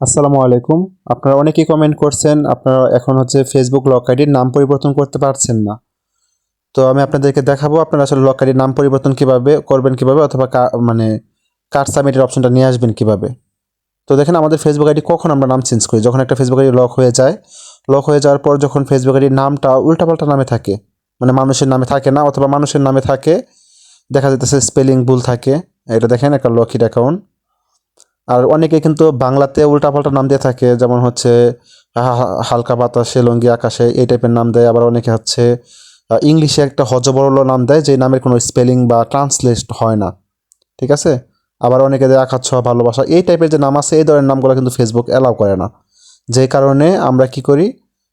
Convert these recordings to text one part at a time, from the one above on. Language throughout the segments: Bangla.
আসসালামু আলাইকুম। আপনারা অনেকেই কমেন্ট করছেন, আপনারা এখন হচ্ছে ফেসবুক লক আইডির নাম পরিবর্তন করতে পারছেন না। তো আমি আপনাদেরকে দেখাবো, আপনারা আসলে লক আইডির নাম পরিবর্তন কীভাবে করবেন কীভাবে অথবা মানে কার্ড সাবমিটের অপশনটা নিয়ে আসবেন কীভাবে। তো দেখেন, আমাদের ফেসবুক আইডি কখন আমরা নাম চেঞ্জ করি? যখন একটা ফেসবুক আইডি লক হয়ে যায় লক হয়ে যাওয়ার পর যখন ফেসবুক আইডির নামটা উল্টাপাল্টা নামে থাকে মানে মানুষের নামে থাকে না অথবা মানুষের নামে থাকে, দেখা যাইতেছে স্পেলিং ভুল থাকে। এটা দেখেন একটা লকিড অ্যাকাউন্ট আর অনেকে কিন্তু বাংলাতে উল্টাপাল্টা নাম দিয়ে থাকে, যেমন হচ্ছে হালকা বাতাসে, লঙ্গি আকাশে, এই টাইপের নাম দেয়। আবার অনেকে হচ্ছে ইংলিশে একটা হজবরল নাম দেয়, যে নামের কোনো স্পেলিং বা ট্রান্সলেট হয় না। ঠিক আছে? আবার অনেকে দেয় আকাচ্ছ ভালোবাসা, এই টাইপের যে নাম আছে, এই ধরনের নামগুলো কিন্তু ফেসবুক অ্যালাউ করে না। যে কারণে আমরা কি করি?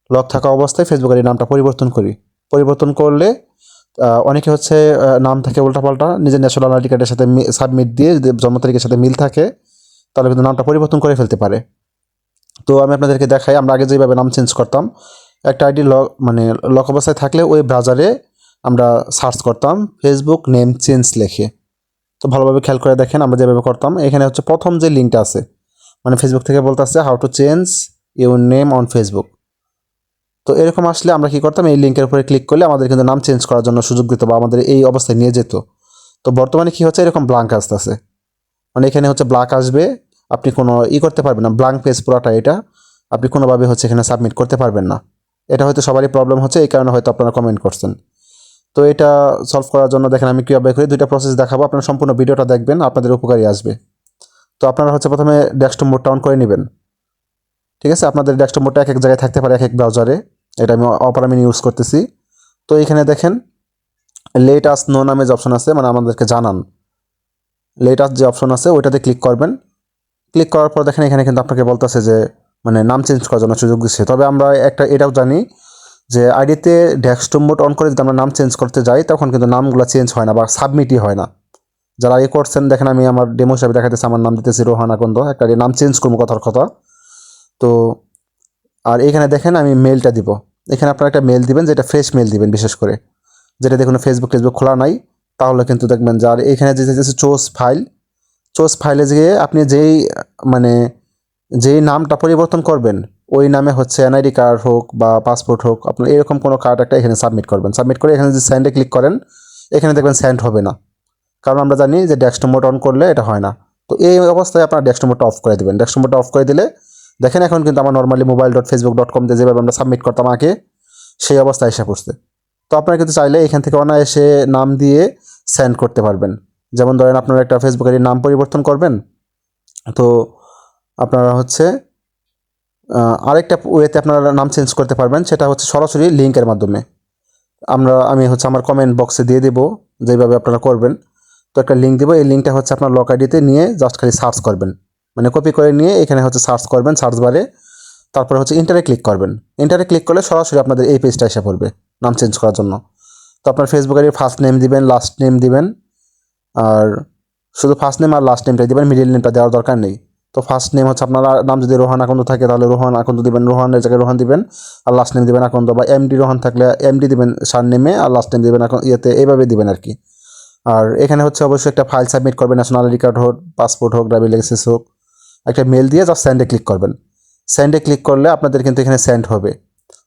লক থাকা অবস্থায় ফেসবুকের এই নামটা পরিবর্তন করি। পরিবর্তন করলে অনেকে হচ্ছে নাম থাকে উল্টাপাল্টা নিজের ন্যাশনাল আইডি কার্ডের সাথে সাবমিট দিয়ে জন্ম তারিখের সাথে মিল থাকে তাহলে কিন্তু নামটা পরিবর্তন করে ফেলতে পারে। তো আমি আপনাদেরকে দেখাই, আমরা আগে যেভাবে নাম চেঞ্জ করতাম, একটা আইডি লক মানে লক অবস্থায় থাকলে ওই ব্রাউজারে আমরা সার্চ করতাম ফেসবুক নেম চেঞ্জ লেখে। তো ভালোভাবে খেয়াল করে দেখেন, আমরা যেভাবে করতাম, এখানে হচ্ছে প্রথম যে লিঙ্কটা আছে মানে ফেসবুক থেকে বলতে আসছে how to change your name on Facebook তো এরকম আসলে আমরা কি করতাম, এই লিঙ্কের উপরে ক্লিক করলে আমাদের কিন্তু নাম চেঞ্জ করার জন্য সুযোগ দিত বা আমাদের এই অবস্থায় নিয়ে যেত। তো বর্তমানে কি হচ্ছে, এরকম ব্লাঙ্ক আসতেছে। মানে এখানে হচ্ছে ব্ল্যাক আসবে আপনি কোনো ই করতে পারবেন না ব্ল্যাঙ্ক পেজ পুরোটা এটা, আপনি কোনোভাবে হচ্ছে এখানে সাবমিট করতে পারবেন না। এটা হয়তো সবারই প্রবলেম হচ্ছে, এই কারণে হয়তো আপনারা কমেন্ট করছেন। তো এটা সলভ করার জন্য দেখেন আমি কীভাবে করি দুইটা প্রসেস দেখাবো, আপনারা সম্পূর্ণ ভিডিওটা দেখবেন, আপনাদের উপকারী আসবে। তো আপনারা হচ্ছে প্রথমে ডেস্কটপ মোডটা অন করে নেবেন। ঠিক আছে? আপনাদের ডেস্কটপ মোডটা এক এক জায়গায় থাকতে পারে, এক এক ব্রাউজারে এটা আমি অপারামিন ইউজ করতেছি। তো এখানে দেখেন লেট আস নো নামে যে অপশন আছে মানে আমাদেরকে জানান। লেটাস যে অপশন আছে, ওইটাতে ক্লিক করবেন। ক্লিক করার পর দেখেন এখানে কিন্তু আপনাকে বলতেছে যে মানে নাম চেঞ্জ করার জন্য সুযোগ দিচ্ছে তবে আমরা একটা এটাও জানি যে আইডিতে ডেস্কটপ মোড অন করে যদি আমরা নাম চেঞ্জ করতে যাই, তখন কিন্তু নামগুলো চেঞ্জ হয় না বা সাবমিটই হয় না। যারা এ করছেন, দেখেন আমি আমার ডেমো হিসাবে দেখাতেছি আমার নাম দিতেছি রোহান আকন্দ, একটা নাম চেঞ্জ করব কথার কথা। তো, আর এখানে দেখেন আমি মেলটা দিব। এখানে আপনারা একটা মেল দিবেন, যেটা ফ্রেশ মেল দিবেন বিশেষ করে। যেটা দেখুন ফেসবুক ফেসবুক খোলা নাই, তাহলে কিন্তু দেখবেন যে আর এখানে যে চোস ফাইল চোস ফাইলে গিয়ে আপনি যেই মানে যেই নামটা পরিবর্তন করবেন, ওই নামে হচ্ছে এনআইডি কার্ড হোক বা পাসপোর্ট হোক, আপনার এরকম কোনো কার্ড একটা এখানে সাবমিট করবেন। সাবমিট করে এখানে যদি স্যান্ডে ক্লিক করেন, এখানে দেখবেন স্যান্ড হবে না। কারণ আমরা জানি যে ডেস্কটপ মোড অন করলে এটা হয় না। তো এই অবস্থায় আপনার ডেস্কটপ মোডটা অফ করে দেবেন। ডেস্কটপ মোডটা অফ করে দিলে, দেখেন এখন কিন্তু আমার normally mobile dot Facebook dot com দিয়ে যেভাবে আমরা সাবমিট করতাম আগে, সেই অবস্থায় এসে পড়ছে। তো আপনারা কিন্তু চাইলে এখান থেকে অনায়াসে নাম দিয়ে সেন্ড করতে পারবেন। যেমন ধরেন আপনারা একটা ফেসবুক আইডির নাম পরিবর্তন করবেন, তো আপনারা হচ্ছে আরেকটা ওয়েতে আপনারা নাম চেঞ্জ করতে পারবেন, সেটা হচ্ছে সরাসরি লিঙ্কের মাধ্যমে। আমরা, আমি হচ্ছে আমার কমেন্ট বক্সে দিয়ে দেবো, যেভাবে আপনারা করবেন। তো একটা লিঙ্ক দেবো, এই লিঙ্কটা হচ্ছে আপনার লক আইডিতে নিয়ে জাস্ট খালি সার্চ করবেন। মানে কপি করে নিয়ে এখানে হচ্ছে সার্চ করবেন সার্চ বারে। তারপরে হচ্ছে ইন্টারে ক্লিক করবেন। ইন্টারে ক্লিক করলে সরাসরি আপনাদের এই পেজটা এসে পড়বে, নাম চেঞ্জ করার জন্য। তো আপনার ফেসবুক আইডির ফার্স্ট নেম দিবেন লাস্ট নেম দিবেন। আর শুধু ফার্স্ট নেম আর লাস্ট নেমটাই দিবেন মিডিল নেমটা দেওয়ার দরকার নেই। তো ফার্স্ট নেম হচ্ছে আপনার নাম যদি রোহান আকন্দ থাকে, তাহলে রোহান আকন্দ দিবেন রোহানের জায়গায় রোহান দিবেন, আর লাস্ট নেম দিবেন আকন্দ, বা এমডি রোহান থাকলে এমডি দিবেন সার নেমে আর লাস্ট নেম দিবেন এখন ইয়েতে এইভাবে দিবেন আর কি। আর এখানে হচ্ছে অবশ্যই একটা ফাইল সাবমিট করবেন ন্যাশনাল আইডি কার্ড হোক পাসপোর্ট হোক ড্রাইভিং লাইসেন্স হোক, একটা মেল দিয়ে জাস্ট স্যান্ডে ক্লিক করবেন। স্যান্ডে ক্লিক করলে আপনাদের কিন্তু এখানে সেন্ড হবে।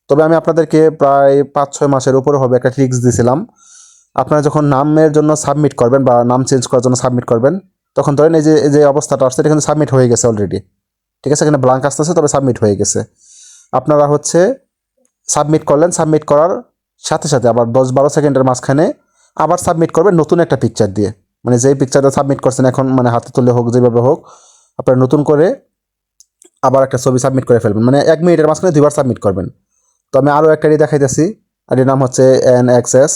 তবে আমি আপনাদেরকে প্রায় পাঁচ ছয় মাসের উপরে হবে একটা ট্রিক্স দিয়েছিলাম আপনারা যখন নামের জন্য সাবমিট করবেন বা নাম চেঞ্জ করার জন্য সাবমিট করবেন, তখন ধরেন এই যে এই যে অবস্থাটা আসছে, এটা কিন্তু সাবমিট হয়ে গেছে অলরেডি ঠিক আছে? এখানে ব্লাঙ্ক আসতেছে তবে সাবমিট হয়ে গেছে। আপনারা হচ্ছে সাবমিট করলেন সাবমিট করার সাথে সাথে আবার দশ বারো সেকেন্ডের মাঝখানে আবার সাবমিট করবেন নতুন একটা পিকচার দিয়ে। মানে যেই পিকচারটা সাবমিট করছেন এখন মানে হাতে তুলে হোক, যেভাবে হোক, আপনারা নতুন করে আবার একটা ছবি সাবমিট করে ফেলবেন। মানে এক মিনিটের মাঝখানে দুইবার সাবমিট করবেন। তো আমি আরও একটা দেখাইতেছি আইডির নাম হচ্ছে এন এক্স এস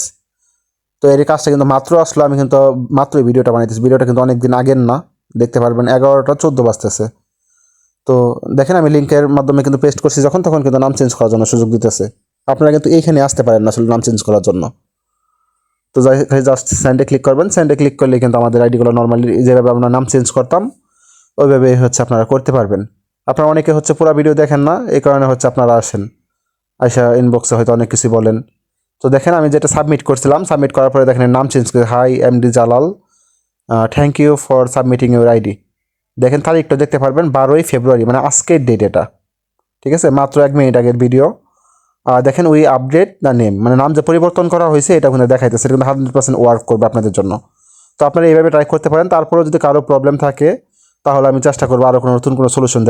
তো এর কাজটা কিন্তু মাত্র আসলো, আমি কিন্তু মাত্র ভিডিওটা বানাইতেছি। ভিডিওটা কিন্তু অনেক দিন আগের না, দেখতে পারবেন এগারোটা চোদ্দ বাজতেছে। তো দেখেন আমি লিঙ্কের মাধ্যমে কিন্তু পেস্ট করছি, যখন তখন কিন্তু নাম চেঞ্জ করার জন্য সুযোগ দিতেছে। আপনারা কিন্তু এইখানে আসতে পারেন না আসলে নাম চেঞ্জ করার জন্য। তো জাস্ট স্যান্ডে ক্লিক করবেন। স্যান্ডে ক্লিক করলে কিন্তু আমাদের আইডিগুলো নর্মালি যেভাবে আমরা নাম চেঞ্জ করতাম ওইভাবে হচ্ছে আপনারা করতে পারবেন। আপনারা অনেকে হচ্ছে পুরো ভিডিও দেখেন না, এই কারণে হচ্ছে আপনারা আসেন। আইসা ইনবক্সে হয়তো অনেক কিছু বলেন। তো দেখেন আমি যেটা সাবমিট করছিলাম সাবমিট করার পরে দেখেন নাম চেঞ্জ করে hi M D Jalal thank you for submitting your ID দেখেন তারিখটা দেখতে পারবেন বারোই ফেব্রুয়ারি মানে আজকের ডেট এটা। ঠিক আছে? মাত্র এক মিনিট আগের ভিডিও আর দেখেন ওই আপডেট না নেম মানে নাম যে পরিবর্তন করা হয়েছে, এটা ওখানে দেখাইতেছে। এটা কিন্তু হান্ড্রেড পার্সেন্ট ওয়ার্ক করবে আপনাদের জন্য। তো আপনারা এইভাবে ট্রাই করতে পারেন। তারপরেও যদি কারও প্রবলেম থাকে, তাহলে আমি চেষ্টা করব আরও কোনো নতুন কোনো সলিউশন